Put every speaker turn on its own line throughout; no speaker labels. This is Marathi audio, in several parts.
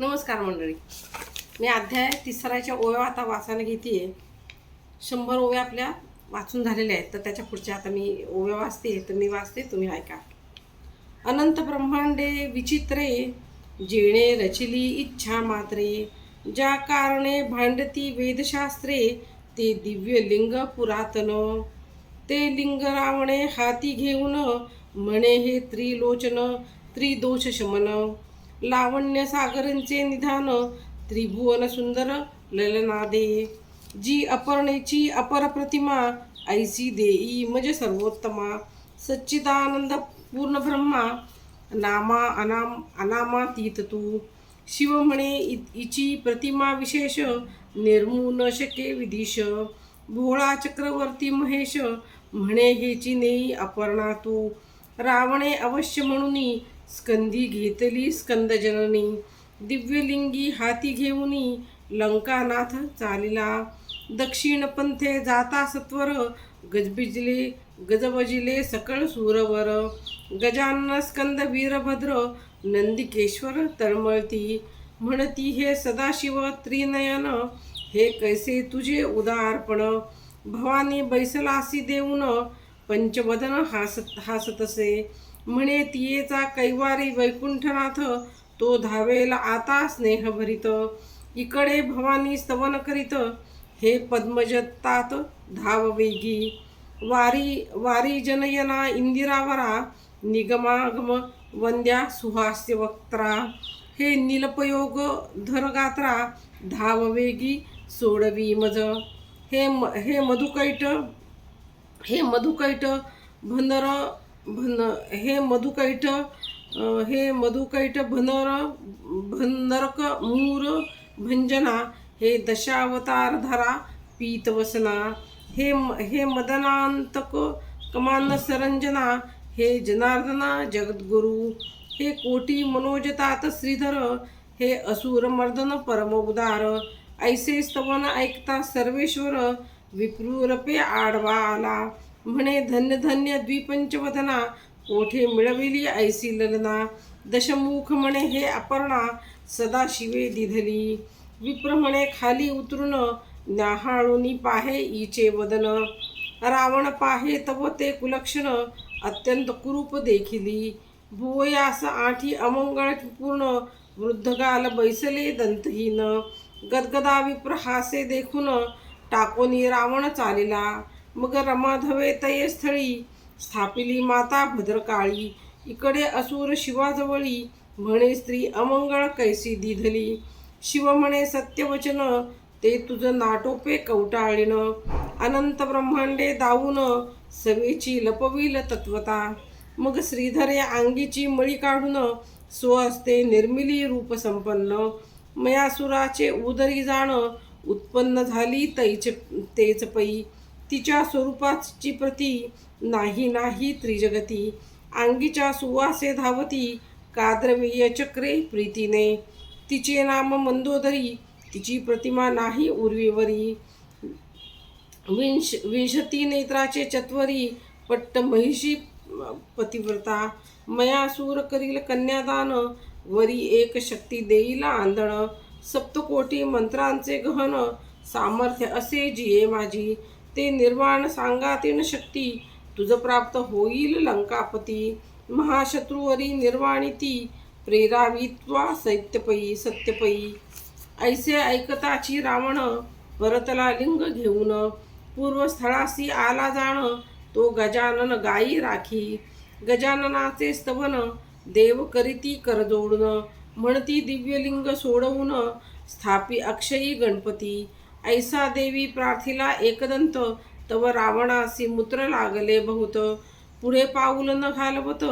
नमस्कार मंडळी. मी अध्याय तिसराच्या ओव्या आता वाचायला घेते आहे शंभर ओव्या आपल्या वाचून झालेल्या आहेत. तर त्याच्या पुढच्या आता मी ओव्या वाचते तर मी वाचते तुम्ही ऐका. अनंत ब्रह्मांडे विचित्रे जेणे रचिली इच्छा मात्रे ज्या कारणे भांडती वेदशास्त्रे ते दिव्य लिंग पुरातन. ते लिंग रावणे हाती घेऊन म्हणे हे त्रिलोचन त्रिदोष शमन लावण्य सागरांचे निधान त्रिभुवन सुंदर ललनादे. जी अपर्णेची अपर प्रतिमा ऐसी देई म्हणजे सर्वोत्तमा. सच्चिदानंद पूर्ण ब्रह्मा नामा अनाम अनामातीत तू. शिव म्हणे इ- इची प्रतिमा विशेष निर्मू न शके विदिश. भोळा चक्रवर्ती महेश म्हणे हेची नेई अपर्णा तू. रावणे अवश्य म्हणून स्कंदी घेतली स्कंदजननी. दिव्यलिंगी हाती घेऊनी लंकानाथ चालिला. दक्षिण पंथे जाता सत्वर गजबिजले गजबजिले सकळ सूरवर. गजानन स्कंद वीरभद्र नंदिकेश्वर तळमळती. म्हणती हे सदाशिव त्रिनयन हे कैसे तुझे उदारपण? भवानी बैसलासी देऊन पंचवदन हासत हासतसे. म्हणे तियेचा कैवारी वैकुंठनाथ तो धावेला आता स्नेहभरित. इकडे भवानी स्तवन करीत हे पद्मजतात धाव वेगी. वारी वारी जनयना इंदिरावरा निगमागम वंद्या सुहास्य वक्त्रा. हे निलपयोग धरगात्रा धाव वेगी सोडवी मज. हे म हे मधुकैट हे मधुकैट भनर भन हे मधुकैठ हे मधुकैठ भनर भनरक मूर भंजना हे दशावतार धरा पीतवसना हे म- हे मदनांतक कमान सरंजना हे जनार्दना जगद्गुरु हे कोटी मनोजतात श्रीधर हे असुर मर्दन परम उदार ऐसे स्तवन ऐकता सर्वेश्वर विप्रूरपे आडवा आला म्हणे धन्य धन्य द्विपंचवदना कोठे मिळविली ऐसी ललना. दशमुख म्हणे हे अपर्णा सदा शिवे दिधली. विप्र म्हणे खाली उतरून न्याहाळूनी पाहे इचे वदन. रावण पाहे तव ते कुलक्षण अत्यंत कुरूप देखिली. भुवयास आठी अमंगळ पूर्ण वृद्धगाल बैसले दंतहीन. गदगदा विप्र हासे देखून टाकोनी रावण चालिला. मग रमाधवे तये स्थळी स्थापिली माता भद्रकाळी. इकडे असुर शिवाजवळी म्हणे स्त्री अमंगळ कैसी दिधली. शिव म्हणे सत्यवचन ते तुझं नाटोपे कवटाळीन. अनंत ब्रह्मांडे दावून सवेची लपविल तत्वता. मग श्रीधरे अंगीची मळी काढून स्वहस्ते निर्मिली रूप संपन्न. मयासुराचे उदरी जाण उत्पन्न झाली तैच तेच पै तिच्या स्वरूपाची प्रती नाही नाही त्रिजगती. अंगीच्या सुवासे धावती काद्रवीय चक्रे प्रीतीने. तिचे नाम मंदोदरी तिची प्रतिमा नाही उर्वीवरी. विंश विंशती नेत्राचे चत्वरी पट्ट महिषी पतिव्रता. मयासूर करील कन्यादान वरी एक शक्ती देईल आंधळ सप्तकोटी मंत्रांचे गहन सामर्थ्य असे जिये माझी. ते निर्वाण सांगातीन शक्ती. तुझ प्राप्त होईल लंकापती. महाशत्रुवरी निर्वाणिती. प्रेरावित्वा सैत्यपयी सत्यपई ऐसे ऐकताची रावण परतला लिंग घेऊन. पूर्वस्थळासी आला जाण तो गजानन गायी राखी. गजाननाचे स्तवन देव करीती करजोडून म्हणती दिव्यलिंग सोडवून स्थापी अक्षयी गणपती. ऐसा देवी प्रार्थिला एकदंत तव रावणासी मूत्र लागले बहुत. पुढे पाऊल न घालवत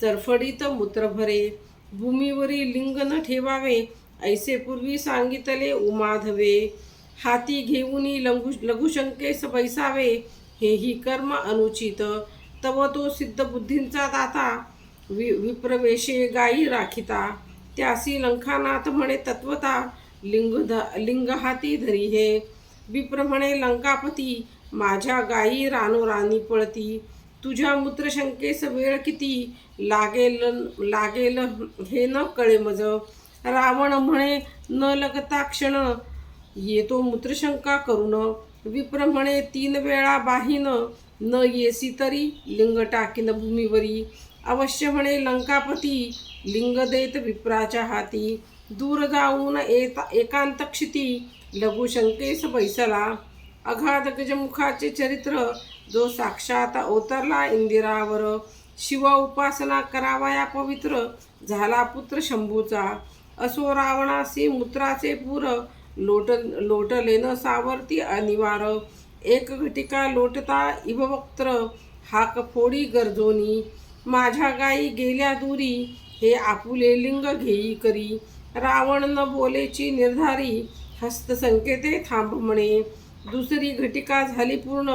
चरफडीत मूत्र भरे. भूमीवरील लिंग न ठेवावे ऐसे पूर्वी सांगितले उमाधवे हाती घेऊनी लघु लघुशंकेस बैसावे हेही कर्म अनुचित. तव तो सिद्ध बुद्धींचा दाता वि विप्रवेशे गायी राखिता. त्यासी लंखानाथ म्हणे तत्वता लिंग ध लिंग हाती धरी हे. विप्र म्हणे लंकापती माझ्या गायी रानोरानी पळती. तुझ्या मूत्रशंकेस वेळ किती? लागेल लागेल हे न कळे मज. रावण म्हणे न लगता क्षण. येतो मूत्रशंका करून विप्र म्हणे तीन वेळा बाहीन. न येसी तरी लिंग टाकीन भूमीवरी. अवश्य म्हणे लंकापती लिंग देत विप्राच्या हाती. दूर जाऊन एता एकांत क्षिती लघुशंकेस बैसला. अगाध गजमुखाचे चरित्र जो साक्षात अवतरला इंदिरावर. शिव उपासना करावया पवित्र झाला पुत्र शंभूचा. असो रावणासी मूत्राचे पूर लोट लोटलेन सावरती अनिवार. एक घटिका लोटता इभवक्त्र हाक फोडी गरजोनी. माझ्या गायी गेल्या दुरी हे आपुले लिंग घेई करी. रावण न बोलेची निर्धारी हस्तसंकेते थांब म्हणे. दुसरी घटिका झाली पूर्ण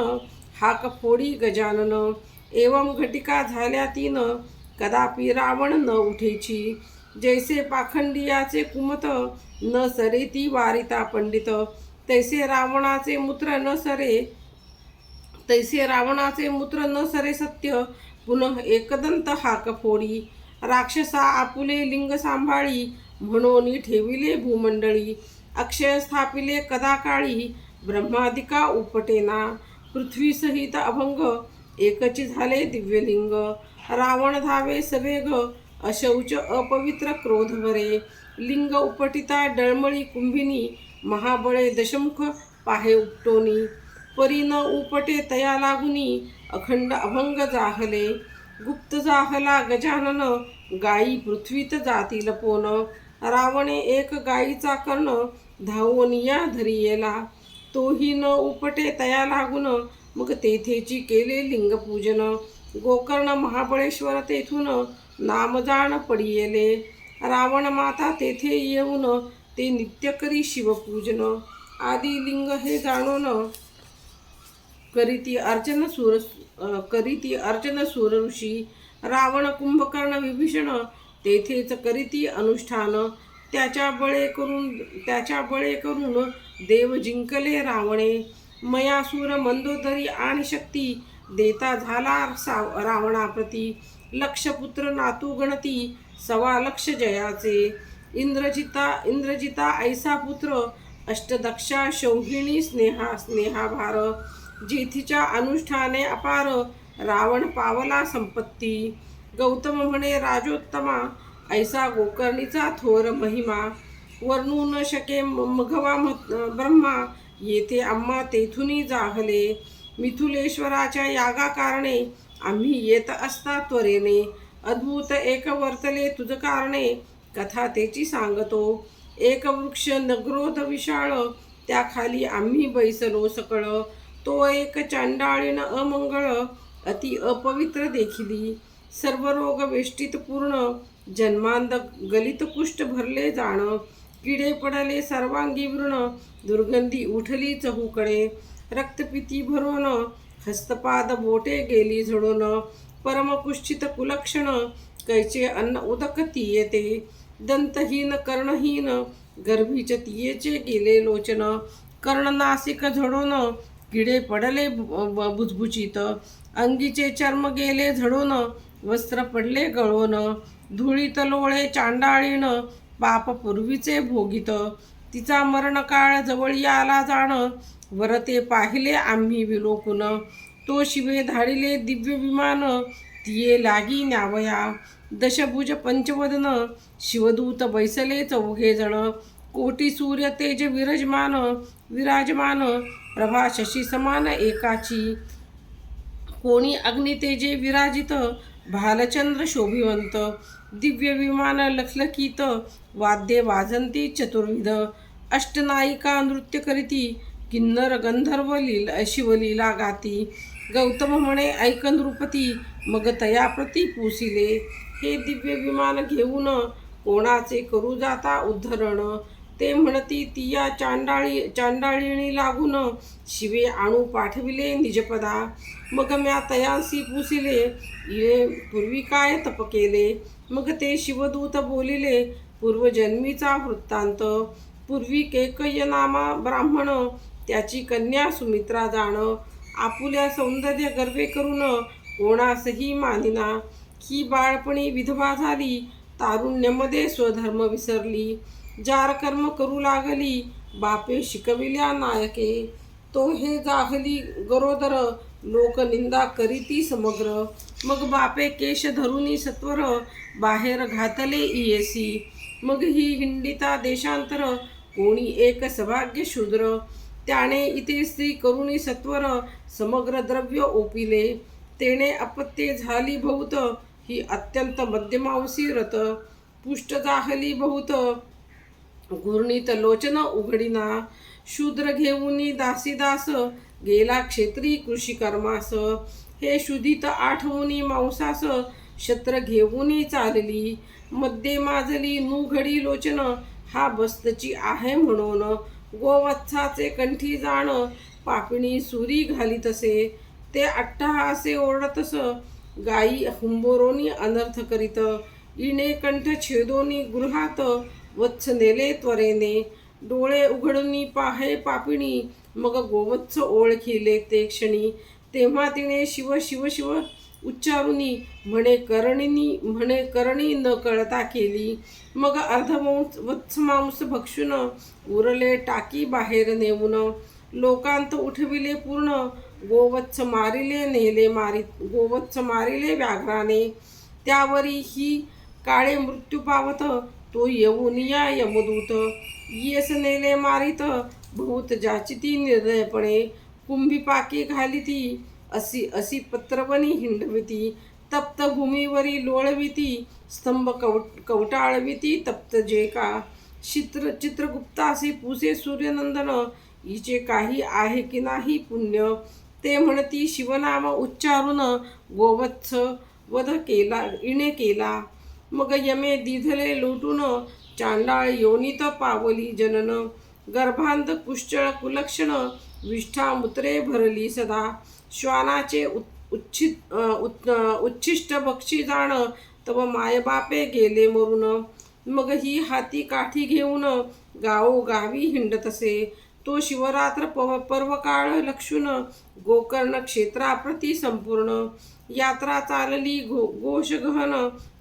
हाक फोडी गजानन. एवम घटिका झाल्या तीन कदापि रावण न उठेची. जैसे पाखंडियाचे कुमत न सरे ती वारिता पंडित. तैसे रावणाचे मूत्र न सरे तैसे रावणाचे मूत्र न सरे सत्य. पुनः एकदंत हाक फोडी. राक्षसा आपुले लिंग सांभाळी म्हणून ठेविले भूमंडळी अक्षय स्थापिले कदाकाळी ब्रह्मादिका उपटेना पृथ्वी सहित अभंग एकची झाले दिव्यलिंग रावण धावे सवेग अशौच अपवित्र क्रोध भरे लिंग उपटिता डळमळी कुंभिनी महाबळे दशमुख पाहे उपटोनी परी न उपटे तया लागुनी अखंड अभंग जाहले गुप्त जाहला गजानन गायी पृथ्वीत जाती लपोन रावणे एक गायीचा कर्ण धावून या धरी येला तोही न उपटे तया लागून मग तेथेची केले लिंगपूजन. गोकर्ण महाबळेश्वर तेथून नामजाण पडियेले. रावण माता तेथे येऊन ते नित्य करी शिवपूजन. आदी लिंग हे जाणून करीती अर्चन सूर करीती अर्चन सूर ऋषी. रावण कुंभकर्ण विभीषण तेथेच करीती अनुष्ठान त्याच्या बळे करून त्याच्या बळे करून देव जिंकले रावणे. मयासूर मंदोदरी आणि शक्ती देता झाला साव रावणाप्रती. लक्षपुत्र नातू गणती सवा लक्ष जयाचे. इंद्रजिता इंद्रजिता ऐसा पुत्र अष्टदक्षा शौहिणी स्नेहा स्नेहाभार. जेथीच्या अनुष्ठाने अपार रावण पावला संपत्ती. गौतम म्हणे राजोत्तमा ऐसा गोकर्णीचा थोर महिमा. वर्णू न शके म- मघवा म- ब्रह्मा येथे आम्हा तेथुनी जागले मिथुलेश्वराच्या यागाकारणे आम्ही येत असता त्वरेने. अद्भुत एक वर्तले तुझ कारणे कथा तेची सांगतो. एक वृक्ष नग्रोध विशाळ त्याखाली आम्ही बैसलो सकळ. तो एक चांडाळीन अमंगळ अति अपवित्र देखिली. सर्व रोग वेष्टीत पूर्ण. जन्मांध गलित कुष्ठ भरले जाणं. किडे पडले सर्वांगी वृण दुर्गंधी उठली चहूकडे. रक्तपिती भरून. हस्तपाद बोटे गेली झडून. परमकुष्ठित कुलक्षण. कैचे अन्न उदक येते दंतहीन कर्णहीन. गर्भीच तियेचे गेले लोचन. कर्णनासिक झडून. किडे पडले बुजबुचित ब- अंगीचे चर्म गेले झडून. वस्त्र पडले गळून धुळीत लोळे चांडाळीन पाप पूर्वीचे भोगित. तिचा मरणकाळ जवळी आला जाण वरते पाहिले आम्ही विलोकून. तो शिवे धाडिले दिव्य विमान तिये लागी न्यावया. दशभुज पंचवदन शिवदूत बैसले चौघे जण. कोटी सूर्य तेज विराजमान विराजमान. प्रभा शशी समान एकाची. कोणी अग्नितेजे विराजित भालचंद्र शोभिवंत दिव्य विमान लखलखीत वाद्ये वाजंती चतुर्विध अष्टनायिका नृत्य करीती किन्नर गंधर्व लील शिवलीला गाती गौतम म्हणे ऐक नृपती मग तयाप्रती पुसिले. हे दिव्य विमान घेऊन कोणाचे करू जाता उद्धरण? ते म्हणती तिया चांडाळी चांडाळीणी लागून शिवे आणू पाठविले निजपदा. मग म्या तयांसी पुसिले ये पूर्वी काय तप केले मग ते शिवदूत बोलिले पूर्वजन्मीचा वृत्तांत. पूर्वी केकय नामा ब्राह्मण त्याची कन्या सुमित्रा जाण. आपुल्या सौंदर्य गर्वे करून कोणासही मानिना. ही बाळपणी विधवा झाली तारुण्यमध्ये स्वधर्म विसरली. जार कर्म करू लागली बापे शिकविल्या नायके. तो हे जाहली गरोदर लोकनिंदा करीती समग्र. मग बापे केश धरुनी सत्वर बाहेर घातले इयसी. मग ही हिंडिता देशांतर कोणी एक सभाग्य शूद्र. त्याने इथे स्त्री करुणी सत्वर समग्र द्रव्य ओपिले. तेने अपत्ये झाली बहुत ही अत्यंत मध्यमावसी रत. पुष्ट जाहली बहुत घूर्णित लोचन उघडिना. शूद्र घेऊनी दासीदास गेला क्षेत्री कृषी कर्मास. हे शुधित आठवणी मांसास शत्र घेऊन चालली. मध्ये माजली नुघडी लोचन हा बस्तची आहे म्हणून. गोवत्साचे कंठी जाण पापिणी सुरी घालीतसे. ते अट्टहासे ओरडतस गाई हुंबोरोनी अनर्थ करीत. इणे कंठ छेदोनी गृहात वत्स नेले त्वरेने. डोळे उघडूनी पाहे पापिणी मग गोवत्स ओळखिले ते क्षणी. तेव्हा तिने शिव शिव शिव उच्चारुनी म्हणे करणीनी म्हणे करणी न कळता केली. मग अर्धवंश वत्समांस भक्षुन उरले टाकी बाहेर नेऊन. लोकांत उठविले पूर्ण गोवत्स मारिले नेले मारी गोवत्स मारिले व्याघ्राने. त्यावरी ही काळे मृत्यू पावत तो येऊन या यमदूत येस नेले मारित. बहुत जाचिती निर्दयपणे. कुंभी पाकी घाली ती असी अशी पत्रवनी हिंडविती. तप्त भूमीवरी लोळविती. स्तंभ कव कवटाळविती. तप्त जे का. चित्र चित्रगुप्तासी पुसे सूर्यनंदन. हिचे काही आहे की नाही पुण्य? ते म्हणती शिवनाम उच्चारून गोवत्स वध केला इणे केला. मग यमे दिधले लोटून चांडाळ योनित पावली जनन. गर्भांध कुश्चळ कुलक्षण विष्ठा मुत्रे भरली सदा. श्वानाचे उच्छित उत- उच्छिष्ट बक्षी जाण तव मायबापे गेले मरून. मग ही हाती काठी घेऊन गावोगावी हिंडतसे तो शिवरात्र पव पर्वकाळ लक्षून गोकर्ण क्षेत्राप्रती संपूर्ण. यात्रा चालली घो घोषगहन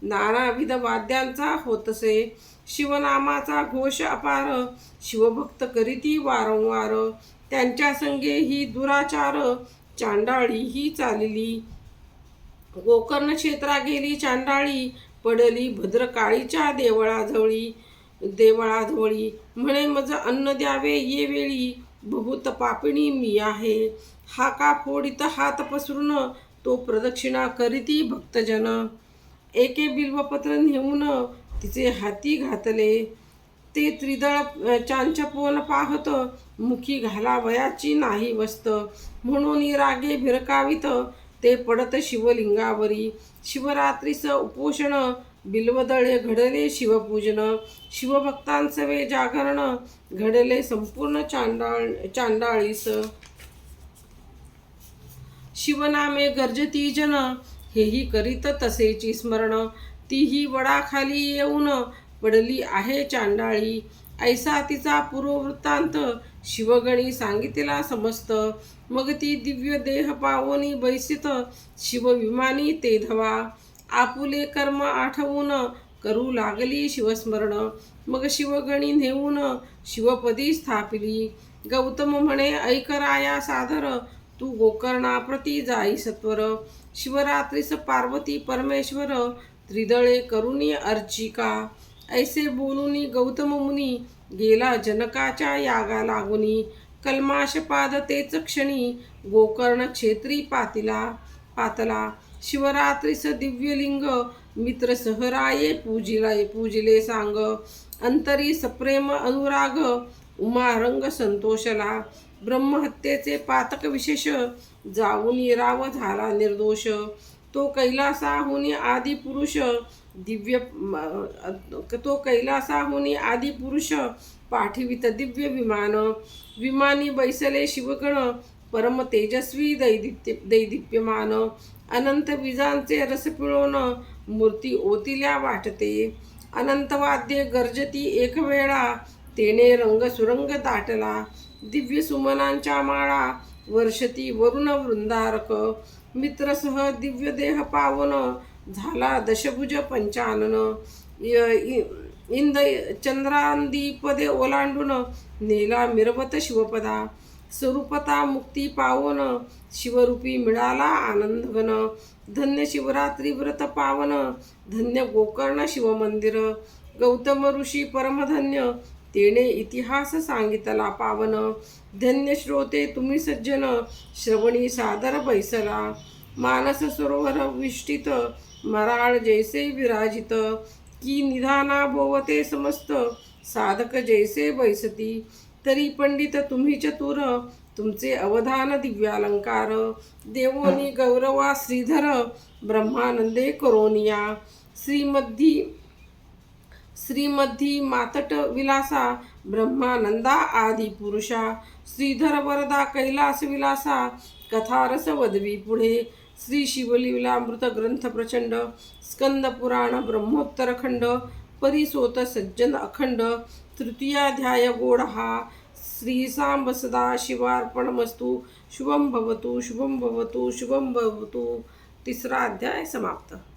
नानाविध वाद्यांचा होतसे. शिवनामाचा घोष अपार शिवभक्त करीती वारंवार. त्यांच्या संगे ही दुराचार चांडाळी ही चालली. गोकर्ण क्षेत्रा गेली चांडाळी पडली भद्रकाळीच्या देवळाजवळी. देवळाजवळी म्हणे मज अन्न द्यावे ये वेळी बहुत पापिणी मी आहे. हाका फोडित हात पसरून तो प्रदक्षिणा करीती भक्तजन. एके बिल्वपत्र नेऊन तिचे हाती घातले. ते त्रिदळ चांचपोन पाहत मुखी घालावयाची नाही वस्त. म्हणून रागे भिरकावित ते पडत शिवलिंगावरी. शिवरात्रीस उपोषण बिल्वदळे घडले शिवपूजन. शिवभक्तांसवे जागरण घडले संपूर्ण चांडाळ चांडाळीस. शिवनामे गर्जती जन हेही करीत तसेची स्मरण. तीही वडाखाली येऊन पडली आहे चांडाळी. ऐसा तिचा पूर्ववृत्तांत शिवगणी सांगितला समस्त. मग ती दिव्य देह पावनी बैसित शिवविमानी ते धवा. आपुले कर्म आठवून करू लागली शिवस्मरण. मग शिवगणी नेऊन शिवपदी स्थापिली. गौतम म्हणे ऐकराया सादर तू गोकर्णाप्रती जाई सत्वर. शिवरात्रीस पार्वती परमेश्वर. त्रिदळे करुणी अर्चिका. ऐसे बोलुनी गौतम मुनी गेला जनकाच्या यागा लागुनी. कल्माशपाद तेच क्षणी गोकर्ण क्षेत्री पातिला पातला. शिवरात्रीस दिव्यलिंग मित्र सहराये पूजिलाय पूजिले सांग. अंतरी सप्रेम अनुराग उमारंग संतोषला. ब्रह्महत्येचे पातक विशेष जाऊन राव झाला निर्दोष. तो कैलासाहुनी आदी पुरुष दिव्य तो कैलासाहुनी आदी पुरुष पाठवित दिव्य विमान. विमानी बैसले शिवगण परम तेजस्वी दैदित्य दैदिप्यमान. अनंत विजांचे रस पिळवण मूर्ती ओतिल्या वाटते. अनंत वाद्य गर्जती एक वेळा तेने रंग सुरंग दाटला. दिव्य सुमनांच्या माळा वर्षती वरुण वृंदारक मित्रसह दिव्य देह पावन झाला दशभुज पंचानन इ- इ- इंद चंद्रांदीपदे ओलांडून नेला मिरवत शिवपदा स्वरूपता मुक्ती पावन शिवरूपी मिळाला आनंदघन धन्य शिवरात्री व्रत पावन धन्य गोकर्ण शिवमंदिर गौतम ऋषी परमधन्य तेने इतिहास सांगितला पावन धन्य श्रोते तुम्ही सज्जन श्रवणी सादर बैसला. मानस सरोवर विष्टित मराळ जैसे विराजित. की निधाना बोवते समस्त साधक जैसे बैसती. तरी पंडित तुम्ही चतुर तुमचे अवधान दिव्यालंकार. देवोनी गौरवा श्रीधर ब्रह्मानंदे करोनिया. श्रीमद्धी श्रीमद्धी मातट विलासा ब्रह्मानंदा आदी पुरुषा श्रीधर वरदा कैलास विलासा कथारस वदवी पुढे श्री शिवलीलामृत ग्रंथ प्रचंड स्कंद पुराण ब्रह्मोत्तर खंड परिसोत सज्जन अखंड तृतीयाध्याय गोड हा श्री सांब सदा शिवार्पणमस्तु शुभम भवतु शुभम भवतु शुभम भवतु. तिसरा अध्याय समाप्त.